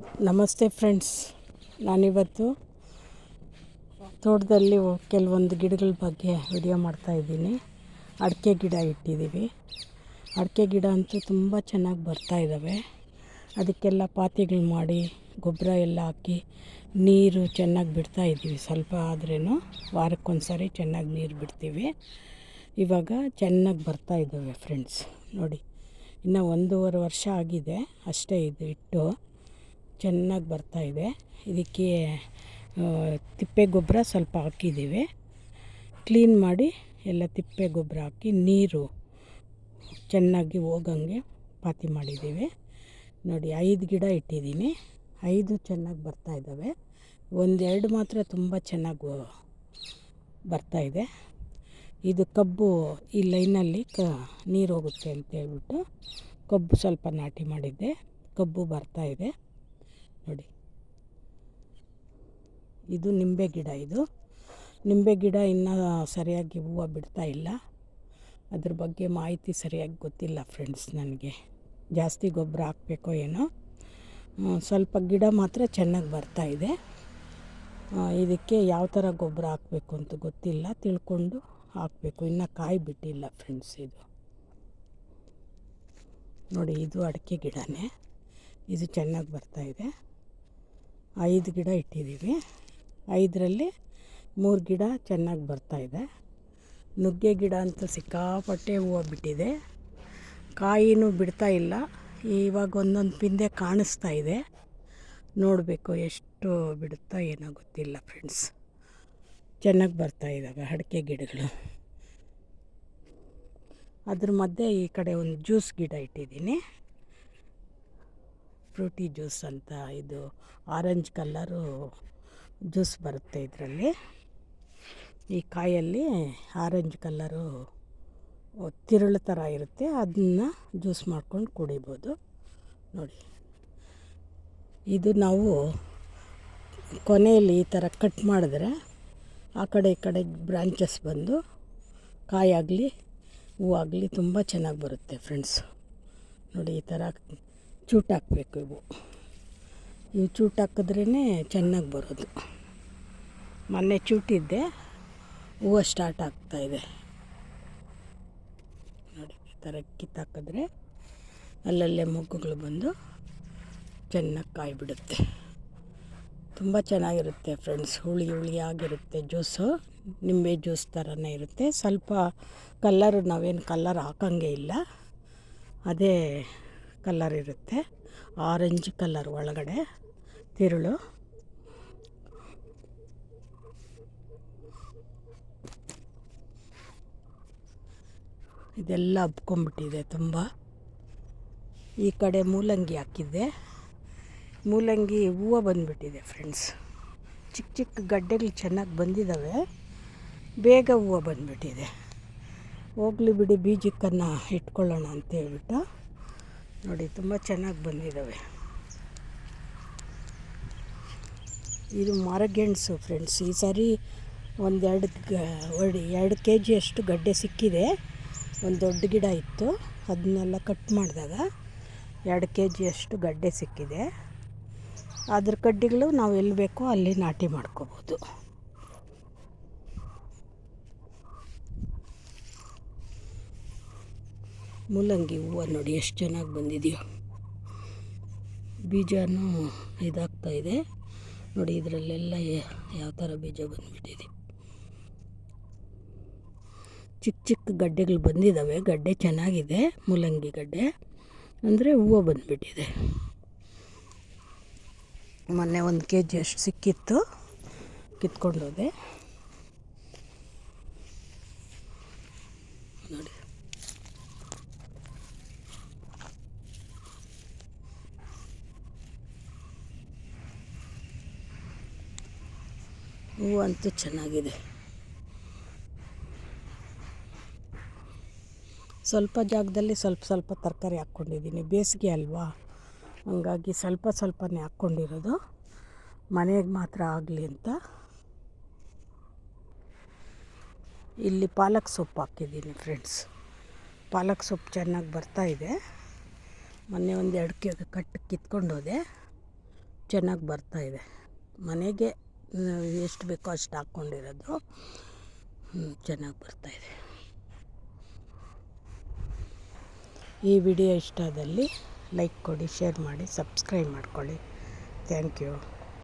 ನಮಸ್ತೆ ಫ್ರೆಂಡ್ಸ್, ನಾನಿವತ್ತು ತೋಟದಲ್ಲಿ ಕೆಲವೊಂದು ಗಿಡಗಳ ಬಗ್ಗೆ ವಿಡಿಯೋ ಮಾಡ್ತಾಯಿದ್ದೀನಿ ಅಡಿಕೆ ಗಿಡ ಇಟ್ಟಿದ್ದೀವಿ. ಅಡಿಕೆ ಗಿಡ ಅಂತೂ ತುಂಬ ಚೆನ್ನಾಗಿ ಬರ್ತಾ ಇದ್ದಾವೆ ಅದಕ್ಕೆಲ್ಲ ಪಾತಿಗಳು ಮಾಡಿ, ಗೊಬ್ಬರ ಎಲ್ಲ ಹಾಕಿ ನೀರು ಚೆನ್ನಾಗಿ ಬಿಡ್ತಾ ಇದ್ದೀವಿ. ಸ್ವಲ್ಪ ಆದ್ರೂ ವಾರಕ್ಕೊಂದು ಸಾರಿ ಚೆನ್ನಾಗಿ ನೀರು ಬಿಡ್ತೀವಿ. ಇವಾಗ ಚೆನ್ನಾಗಿ ಬರ್ತಾ ಇದ್ದಾವೆ ಫ್ರೆಂಡ್ಸ್. ನೋಡಿ, ಇನ್ನು ಒಂದೂವರೆ ವರ್ಷ ಆಗಿದೆ, ಅಷ್ಟೇ ಇದು ಇಟ್ಟು. ಚೆನ್ನಾಗಿ ಬರ್ತಾಯಿದೆ ಇದಕ್ಕೆ ತಿಪ್ಪೆ ಗೊಬ್ಬರ ಸ್ವಲ್ಪ ಹಾಕಿದ್ದೀವಿ. ಕ್ಲೀನ್ ಮಾಡಿ ಎಲ್ಲ ತಿಪ್ಪೆ ಗೊಬ್ಬರ ಹಾಕಿ ನೀರು ಚೆನ್ನಾಗಿ ಹೋಗಂಗೆ ಪಾತಿ ಮಾಡಿದ್ದೀವಿ. ನೋಡಿ, ಐದು ಗಿಡ ಇಟ್ಟಿದ್ದೀನಿ. ಐದು ಚೆನ್ನಾಗಿ ಬರ್ತಾಯಿದ್ದಾವೆ ಒಂದೆರಡು ಮಾತ್ರ ತುಂಬ ಚೆನ್ನಾಗಿ ಬರ್ತಾಯಿದೆ ಇದು. ಕಬ್ಬು ಈ ಲೈನಲ್ಲಿ ಕ, ನೀರು ಹೋಗುತ್ತೆ ಅಂತ ಹೇಳ್ಬಿಟ್ಟು ಕಬ್ಬು ಸ್ವಲ್ಪ ನಾಟಿ ಮಾಡಿದ್ದೆ. ಕಬ್ಬು ಬರ್ತಾಯಿದೆ ನೋಡಿ. ಇದು ನಿಂಬೆ ಗಿಡ ಇದು. ನಿಂಬೆ ಗಿಡ ಇನ್ನೂ ಸರಿಯಾಗಿ ಹೂವು ಬಿಡ್ತಾ ಇಲ್ಲ. ಅದ್ರ ಬಗ್ಗೆ ಮಾಹಿತಿ ಸರಿಯಾಗಿ ಗೊತ್ತಿಲ್ಲ ಫ್ರೆಂಡ್ಸ್ ನನಗೆ. ಜಾಸ್ತಿ ಗೊಬ್ಬರ ಹಾಕಬೇಕೋ ಏನೋ. ಸ್ವಲ್ಪ ಗಿಡ ಮಾತ್ರ ಚೆನ್ನಾಗಿ ಬರ್ತಾಯಿದೆ ಇದಕ್ಕೆ ಯಾವ ಥರ ಗೊಬ್ಬರ ಹಾಕಬೇಕು ಅಂತ ಗೊತ್ತಿಲ್ಲ. ತಿಳ್ಕೊಂಡು ಹಾಕಬೇಕು. ಇನ್ನು ಕಾಯಿ ಬಿಟ್ಟಿಲ್ಲ ಫ್ರೆಂಡ್ಸ್ ಇದು. ನೋಡಿ, ಇದು ಅಡಿಕೆ ಗಿಡನೇ. ಇದು ಚೆನ್ನಾಗಿ ಬರ್ತಾಯಿದೆ ಐದು ಗಿಡ ಇಟ್ಟಿದ್ದೀವಿ. ಐದರಲ್ಲಿ ಮೂರು ಗಿಡ ಚೆನ್ನಾಗಿ ಬರ್ತಾಯಿದೆ ನುಗ್ಗೆ ಗಿಡ ಅಂತೂ ಸಿಕ್ಕಾಪಟ್ಟೆ ಹೂವು ಬಿಟ್ಟಿದೆ. ಕಾಯಿನೂ ಬಿಡ್ತಾ ಇಲ್ಲ. ಇವಾಗ ಒಂದೊಂದು ಪಿಂದೆ ಕಾಣಿಸ್ತಾ ಇದೆ. ನೋಡಬೇಕು ಎಷ್ಟು ಬಿಡುತ್ತಾ ಏನೋ ಗೊತ್ತಿಲ್ಲ ಫ್ರೆಂಡ್ಸ್. ಚೆನ್ನಾಗಿ ಬರ್ತಾ ಇದ್ದಾವೆ ಅಡಿಕೆ ಗಿಡಗಳು. ಅದ್ರ ಮಧ್ಯೆ ಈ ಕಡೆ ಒಂದು ಜ್ಯೂಸ್ ಗಿಡ ಇಟ್ಟಿದ್ದೀನಿ. ಫ್ರೂಟಿ ಜ್ಯೂಸ್ ಅಂತ ಇದು ಆರೆಂಜ್ ಕಲ್ಲರು ಜ್ಯೂಸ್ ಬರುತ್ತೆ ಇದರಲ್ಲಿ. ಈ ಕಾಯಲ್ಲಿ ಆರೆಂಜ್ ಕಲ್ಲರು ತಿರುಳು ಥರ ಇರುತ್ತೆ. ಅದನ್ನ ಜ್ಯೂಸ್ ಮಾಡ್ಕೊಂಡು ಕುಡಿಬೋದು. ನೋಡಿ. ಇದು ನಾವು ಕೊನೆಯಲ್ಲಿ ಈ ಥರ ಕಟ್ ಮಾಡಿದ್ರೆ ಆ ಕಡೆ ಈ ಕಡೆ ಬ್ರಾಂಚಸ್ ಬಂದು ಕಾಯಾಗಲಿ, ಹೂವಾಗಲಿ ತುಂಬ ಚೆನ್ನಾಗಿ ಬರುತ್ತೆ ಫ್ರೆಂಡ್ಸ್. ನೋಡಿ ಈ ಥರ ಚೂಟ್ ಹಾಕಬೇಕು ಇವು. ಇವು ಚೂಟ್ ಹಾಕಿದ್ರೇ ಚೆನ್ನಾಗಿ ಬರೋದು. ಮೊನ್ನೆ ಚೂಟಿದ್ದೆ, ಹೂವು ಸ್ಟಾರ್ಟ್ ಆಗ್ತಾಯಿದೆ ನೋಡಿ, ಈ ಥರ ಕಿತ್ತಾಕಿದ್ರೆ ಅಲ್ಲಲ್ಲೇ ಮೊಗ್ಗುಗಳು ಬಂದು ಚೆನ್ನಾಗಿ ಕಾಯಿ ಬಿಡುತ್ತೆ ತುಂಬ ಚೆನ್ನಾಗಿರುತ್ತೆ ಫ್ರೆಂಡ್ಸ್ ಹುಳಿ ಹುಳಿ ಆಗಿರುತ್ತೆ ಜ್ಯೂಸು ನಿಂಬೆ ಜ್ಯೂಸ್ ಥರನೇ ಇರುತ್ತೆ. ಸ್ವಲ್ಪ ಕಲ್ಲರು ನಾವೇನು ಕಲ್ಲರ್ ಹಾಕಂಗೆ ಇಲ್ಲ. ಅದೇ ಕಲ್ಲರ್ ಇರುತ್ತೆ. ಆರೆಂಜ್ ಕಲ್ಲರ್ ಒಳಗಡೆ ತಿರುಳು. ಇದೆಲ್ಲ ಹಬ್ಕೊಂಬಿಟ್ಟಿದೆ ತುಂಬ. ಈ ಕಡೆ ಮೂಲಂಗಿ ಹಾಕಿದ್ದೆ. ಮೂಲಂಗಿ ಹೂವು ಬಂದುಬಿಟ್ಟಿದೆ ಫ್ರೆಂಡ್ಸ್ ಚಿಕ್ಕ ಚಿಕ್ಕ ಗಡ್ಡೆಗಳು ಚೆನ್ನಾಗಿ ಬಂದಿದ್ದಾವೆ ಬೇಗ ಹೂವು ಬಂದುಬಿಟ್ಟಿದೆ. ಹೋಗ್ಲಿ ಬಿಡಿ ಬೀಜಕ್ಕನ್ನು ಇಟ್ಕೊಳ್ಳೋಣ ಅಂತ ಹೇಳ್ಬಿಟ್ಟು. ನೋಡಿ, ತುಂಬ ಚೆನ್ನಾಗಿ ಬಂದಿದ್ದಾವೆ ಇದು ಮರಗೆಣಸು ಫ್ರೆಂಡ್ಸ್ ಈ ಸಾರಿ ಒಂದೆರಡು ಒಡಿ ಎರಡು ಕೆ ಜಿಯಷ್ಟು ಗಡ್ಡೆ ಸಿಕ್ಕಿದೆ. ಒಂದು ದೊಡ್ಡ ಗಿಡ ಇತ್ತು. ಅದನ್ನೆಲ್ಲ ಕಟ್ ಮಾಡಿದಾಗ ಎರಡು ಕೆ ಜಿಯಷ್ಟು ಗಡ್ಡೆ ಸಿಕ್ಕಿದೆ. ಅದ್ರ ಕಡ್ಡಿಗಳು ನಾವು ಎಲ್ಲಿ ಬೇಕೋ ಅಲ್ಲಿ ನಾಟಿ ಮಾಡ್ಕೋಬೋದು. ಮೂಲಂಗಿ ಹೂವು ನೋಡಿ ಎಷ್ಟು ಚೆನ್ನಾಗಿ ಬಂದಿದೆಯೋ. ಬೀಜನೂ ಇದಾಗ್ತಾ ಇದೆ. ನೋಡಿ ಇದರಲ್ಲೆಲ್ಲ ಯಾವ ಥರ ಬೀಜ ಬಂದುಬಿಟ್ಟಿದೆ. ಚಿಕ್ಕ ಚಿಕ್ಕ ಗಡ್ಡೆಗಳು ಬಂದಿದ್ದಾವೆ ಗಡ್ಡೆ ಚೆನ್ನಾಗಿದೆ, ಮೂಲಂಗಿ ಗಡ್ಡೆ. ಅಂದರೆ ಹೂವು ಬಂದುಬಿಟ್ಟಿದೆ. ಮೊನ್ನೆ ಒಂದು ಕೆ ಜಿ ಅಷ್ಟು ಸಿಕ್ಕಿತ್ತು. ಕಿತ್ಕೊಂಡೋದೆ. ಹೂವಂತೂ ಚೆನ್ನಾಗಿದೆ. ಸ್ವಲ್ಪ ಜಾಗದಲ್ಲಿ ಸ್ವಲ್ಪ ಸ್ವಲ್ಪ ತರಕಾರಿ ಹಾಕ್ಕೊಂಡಿದ್ದೀನಿ. ಬೇಸಿಗೆ ಅಲ್ವಾ? ಹಂಗಾಗಿ ಸ್ವಲ್ಪ ಸ್ವಲ್ಪನೇ ಹಾಕ್ಕೊಂಡಿರೋದು. ಮನೆಗೆ ಮಾತ್ರ ಆಗಲಿ ಅಂತ. ಇಲ್ಲಿ ಪಾಲಕ್ ಸೊಪ್ಪು ಹಾಕಿದ್ದೀನಿ ಫ್ರೆಂಡ್ಸ್ ಪಾಲಕ್ ಸೊಪ್ಪು ಚೆನ್ನಾಗಿ ಬರ್ತಾಯಿದೆ ಮೊನ್ನೆ ಒಂದು ಎರಡು ಕೆ ಕಟ್ಟು ಕಿತ್ಕೊಂಡೋದೆ ಚೆನ್ನಾಗಿ ಬರ್ತಾಯಿದೆ ಮನೆಗೆ ಎಷ್ಟು ಬೇಕೋ ಅಷ್ಟು ಹಾಕ್ಕೊಂಡಿರೋದು. ಚೆನ್ನಾಗಿ ಬರ್ತಾಯಿದೆ ಈ ವಿಡಿಯೋ ಇಷ್ಟ ಆದಲ್ಲಿ ಲೈಕ್ ಕೊಡಿ, ಶೇರ್ ಮಾಡಿ, ಸಬ್ಸ್ಕ್ರೈಬ್ ಮಾಡ್ಕೊಳ್ಳಿ. Thank you.